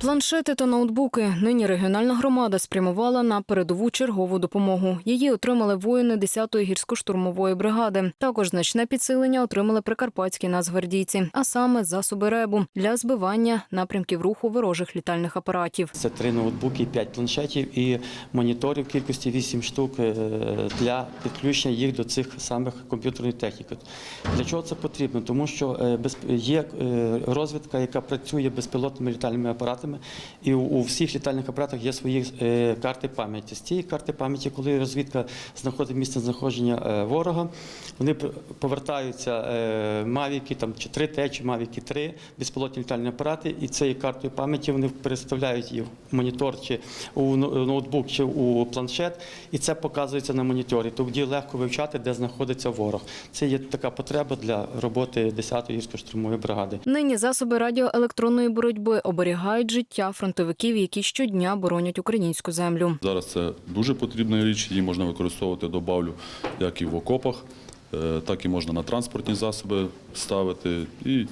Планшети та ноутбуки. Нині регіональна громада спрямувала на передову чергову допомогу. Її отримали воїни 10-ї гірсько-штурмової бригади. Також значне підсилення отримали прикарпатські нацгвардійці, а саме засоби ребу для збивання напрямків руху ворожих літальних апаратів. Це три ноутбуки, п'ять планшетів і моніторів кількості 8 штук е, для підключення їх до цих самих комп'ютерної техніки. Для чого це потрібно? Тому що е, є е, розвідка, яка працює безпілотними літальними апаратами, і у- всіх літальних апаратах є свої е, карти пам'яті. З цієї карти пам'яті, коли розвідка знаходить місце знаходження е, ворога, вони повертаються е, мавіки, там чи 3Т, чи мавіки 3, безпілотні літальні апарати, і цією картою пам'яті вони переставляють її в монітор, чи у ноутбук, чи у планшет, і це показується на моніторі. Тоді легко вивчати, де знаходиться ворог. Це є така потреба для роботи 10-ї гірсько-штурмової бригади. Нині засоби радіоелектронної боротьби оберігають життя фронтовиків, які щодня боронять українську землю. Зараз це дуже потрібна річ, її можна використовувати, добавлю, як і в окопах, е, так і можна на транспортні засоби ставити і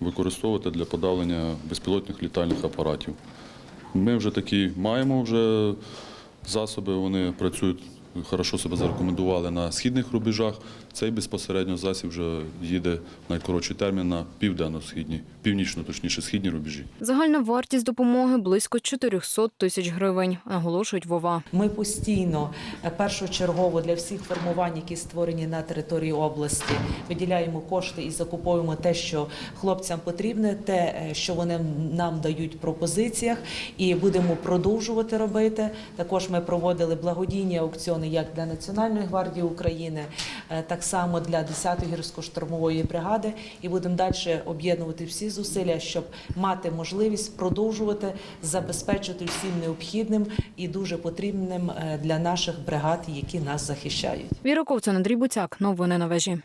використовувати для подавлення безпілотних літальних апаратів. Ми вже такі маємо вже засоби, вони працюють, хорошо себе зарекомендували на східних рубежах. Цей безпосередньо засіб вже їде найкоротший термін на південно-східні, північно, точніше, східні рубежі. Загальна вартість допомоги близько 400 тисяч гривень, наголошують Вова. Ми постійно е, першочергово для всіх формувань, які створені на території області, виділяємо кошти і закуповуємо те, що хлопцям потрібне, те, е, що вони нам дають в пропозиціях, і будемо продовжувати робити. Також ми проводили благодійні аукціони як для Національної гвардії України, е, так само для 10-ї гірсько-штурмової бригади, і будемо далі об'єднувати всі зусилля, щоб мати можливість продовжувати забезпечити всім необхідним і дуже потрібним е, для наших бригад, які нас захищають. Віра Андрій Буцяк. Новини на вежі.